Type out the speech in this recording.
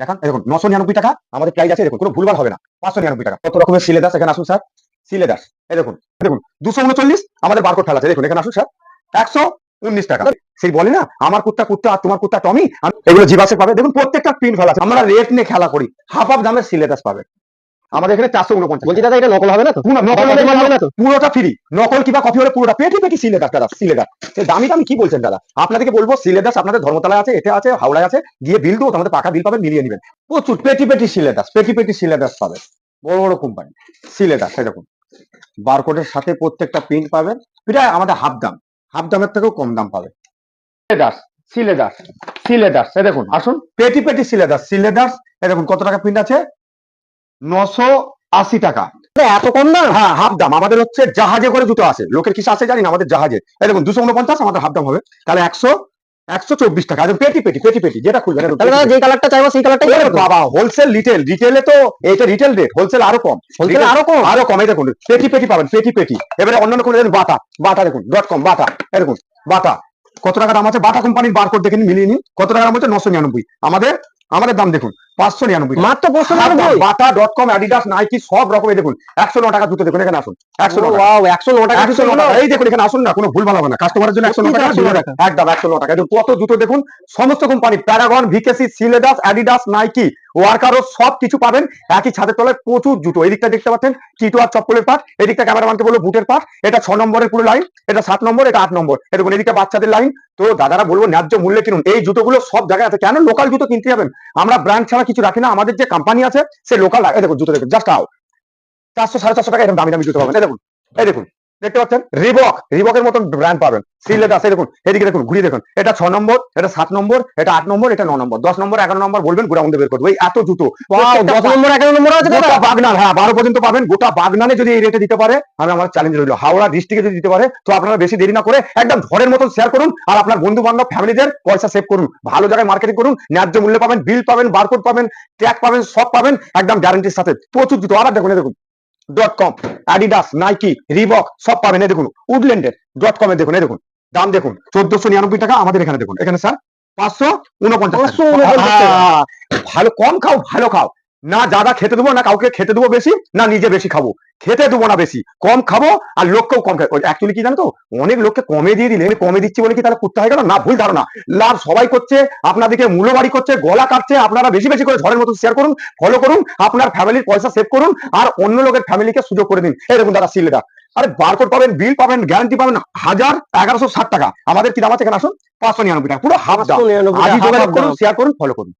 দেখান দেখুন, নশো নিরানব্বই টাকা, আমাদের প্রাইস আছে, দেখুন, কোনো ভুলভাল হবে না, পাঁচশো নিরানব্বই টাকা। কত রকমের সিলেদাস এখানে আসুন স্যার সিলেদাস এই দেখুন দেখুন, দুশো উনচল্লিশ, আমাদের বারকোড ফেলা আছে, দেখুন, এখানে আসুন স্যার একশো উনিশ টাকা। সেই বলে না, আমার কুত্তা কুত্তা, আর তোমার কুত্তা টমি এগুলো জিবাসে পাবে। দেখুন, প্রত্যেকটা পিন ফেলা আছে, আমরা রেট নিয়ে খেলা করি হাফ হাফ দামের সিলেদাস পাবে। আমাদের এখানে চারশো উনপঞ্চাশ। বলছি দাদা এটা নকল হবে না তো? নকল হবে না তো? পুরোটা ফ্রি নকল কিবা কপি হলে পুরোটা পেটি পেটি সিলেদাস দাদা? সিলেদাস দামি দামি কি বলছেন দাদা? আপনাদেরকে বলব সিলেদাস আপনাদের ধর্মতলায় আছে আছে হাওড়ায় আছে গিয়ে বিল দেবো তোমাদের পাকা বিল পাবেন মিলিয়ে নেবেন। প্রচুর পেটি পেটি সিলেদাস পেটি পেটি সিলেদাস পাবেন। বড় বড় কোম্পানি সিলেদাস এরকম বারকোডের সাথে প্রত্যেকটা প্রিন্ট পাবেন। এটা আমাদের হাফ দাম। হাফ দামের থেকেও কম দাম পাবে সিলেদাস সিলেদাস দেখুন আসুন। পেটি পেটি সিলেদাস সিলেদাস এই দেখুন কত টাকা প্রিন্ট আছে? নশো আশি টাকা। এত কম না? হ্যাঁ হাফ দাম। আমাদের হচ্ছে জাহাজে করে জুতো আছে। লোকের কিসে আছে জানি না আমাদের জাহাজে। এই দেখুন দুশো উনপঞ্চাশ আমাদের হাফ দাম হবে। তাহলে একশো একশো চব্বিশ টাকা। একদম পেটি পেটি পেটি পেটি যেটা যে কালারটা চাইব সেই বাবা হোলসেল রিটেল রিটেলে তো এটা রিটেল রেট হোলসেল আরও কম। হোলসেল আরও কম? আরও কম দেখুন পেটি পেটি পাবেন পেটি পেটি। এবারে অন্যান্য কোনো বাটা বাটা দেখুন ডট কম বাটা এই দেখুন বাটা। কত টাকা দাম আছে? বাটা কোম্পানির বারকোড দেখে নিন, মিলিয়ে নিন। কত টাকা দাম হচ্ছে? নশো নিরানব্বই। আমাদের আমাদের দাম দেখুন। পাঁচশো নিরানব্বই মাত্র পাঁচশো নিরানব্বই? Bata dot com Adidas Nike সব রকমের দেখুন। একশো ন টাকা জুতো দেখুন এখানে আসুন। একশো ওয়াও একশো ন টাকা একশো টাকা। এই দেখুন এখানে আসুন না কোনো ভুল ভালো হবে না। কাস্টমারের জন্য একশো ন টাকা। একদম একশো ন টাকা। কত জুতো দেখুন সমস্ত কোম্পানি প্যারাগন ভিকেসি সিলেদাস অ্যাডিডাস নাইকি ওয়ার্কারও সব কিছু পাবেন। একই ছাদের তলায় প্রচুর জুতো। এদিকটা দেখতে পাচ্ছেন টিটো আর চপ্পলের পাট এদিকটা ক্যামেরাম্যানকে বলব বুটের পাট। এটা ছ নম্বরের পুরো লাইন এটা সাত নম্বর এটা আট নম্বর। এরকম এদিকটা বাচ্চাদের লাইন তো দাদারা বলব ন্যায্য মূল্যে কিনুন। এই জুতোগুলো সব জায়গায় আছে। কেন? লোকাল জুতো কিনতে যাবেন। আমরা ব্র্যান্ড ছাড়া কিছু রাখি না, আমাদের যে কোম্পানি আছে, সে লোকাল জুতো দেখুন জাস্ট আউট চারশো, সাড়ে চারশো টাকা এরকম দামি দামি জুতো পাবেন দেখুন, এই দেখুন। দেখতে পাচ্ছেন? রিবক রিবকের মতন ব্র্যান্ড পাবেন। সিলেদাস এই দেখুন। এদিকে দেখুন ঘুরিয়ে দেখুন। এটা ছ নম্বর এটা সাত নম্বর এটা আট নম্বর এটা ন নম্বর। দশ নম্বর এগারো নম্বর বলবেন গোডাউন বের করব এই এত জুতো। দশ নম্বর এগারো নম্বর আছে গোটা বাগনান হ্যাঁ বারো পর্যন্ত পাবেন। গোটা বাগনানে যদি এই রেটে দিতে পারে আমি আমার চ্যালেঞ্জ রইল। হাওড়া ডিস্ট্রিক্টে যদি দিতে পারে তো আপনারা বেশি দেরি না করে একদম ঘরের মতন শেয়ার করুন আর আপনার বন্ধু বান্ধব ফ্যামিলিদের পয়সা সেভ করুন। ভালো জায়গায় মার্কেটিং করুন ন্যায্য মূল্য পাবেন বিল পাবেন বারকোড পাবেন ট্যাগ পাবেন সব পাবেন একদম গ্যারান্টির সাথে। প্রচুর জুতো। আবার দেখুন দেখুন dot com Adidas Nike Reebok সব পাবেন। এই দেখুন উডল্যান্ডের ডট কম এ দেখুন এই দেখুন। দাম দেখুন চোদ্দশো নিরানব্বই টাকা আমাদের এখানে দেখুন। এখানে স্যার পাঁচশো উনপঞ্চাশ টাকা। 549 ভালো কম খাও ভালো খাও। না যারা খেতে দেবো না কাউকে খেতে দেবো বেশি না নিজে বেশি খাব। খেতে দেবো না বেশি কম খাব আর লোককেও কম খাব। অ্যাকচুয়ালি কি জানো তো অনেক লোককে কমে দিয়ে দিলে কমে দিচ্ছি বলে কি তাহলে কুত্তা হয়ে গেল? না ভুল ধারণা। লাভ সবাই করছে আপনাদেরকে মূল্যবাড়ি করছে গলা কাটছে আপনারা বেশি বেশি করে ঝড়ের মতো শেয়ার করুন ফলো করুন আপনার ফ্যামিলির পয়সা সেভ করুন আর অন্য লোকের ফ্যামিলিকে সুযোগ করে দিন। এই দেখুন দাদা সিলেটা আরে বারকোড পাবেন বিল পাবেন গ্যারান্টি পাবেন হাজার এগারোশো ষাট টাকা। আমাদের কি দাম আছে এখানে আসুন? পাঁচশো নিরানব্বই টাকা পুরো হাফ দাম। আজই যোগাযোগ করুন শেয়ার করুন ফলো করুন।